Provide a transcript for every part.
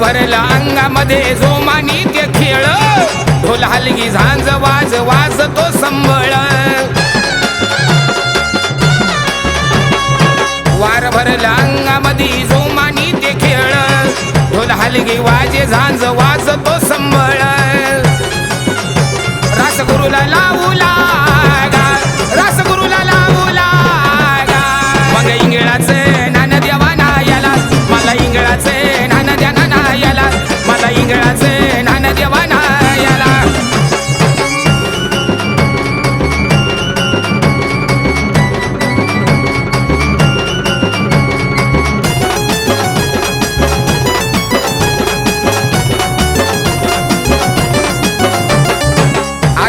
भरला अंगामध्ये जोमानी ते खेळ. ढोल हलगी झांज वाज वाज तो संबळ. वार भरला अंगामध्ये जोमानी ते खेळ. ढोल हलगी वाजे झांज वाज तो संबळ.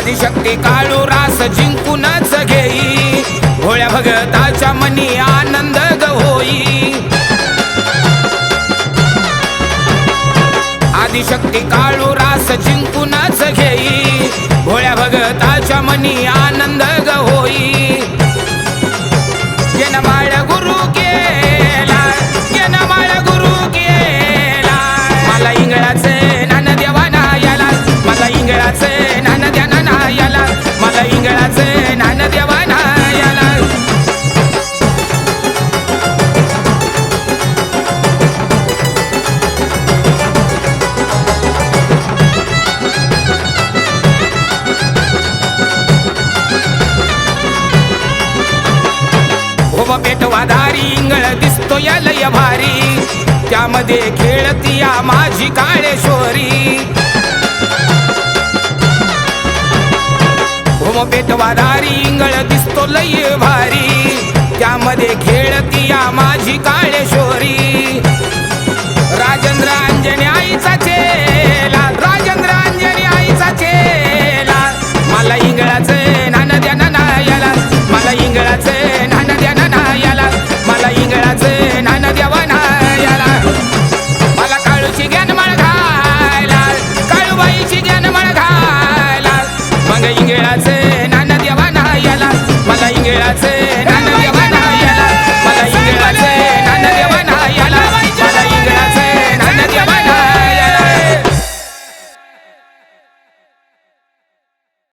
आदिशक्ती काळू रास जिंकूनच घेई. भोळ्या भगताच्या मनी आनंद ग होई. आदिशक्ती काळू रास जिंकूनच घेई. भोळ्या भगताच्या मनी आनंद ग उभ पेटवाधारी इंगळ दिसतो या लय भारी. त्यामध्ये खेळती या माझी काळेश्वरी उभ पेटवाधारी इंगळ दिसतो लय भारी. त्यामध्ये खेळती या माझी काळेश्वरी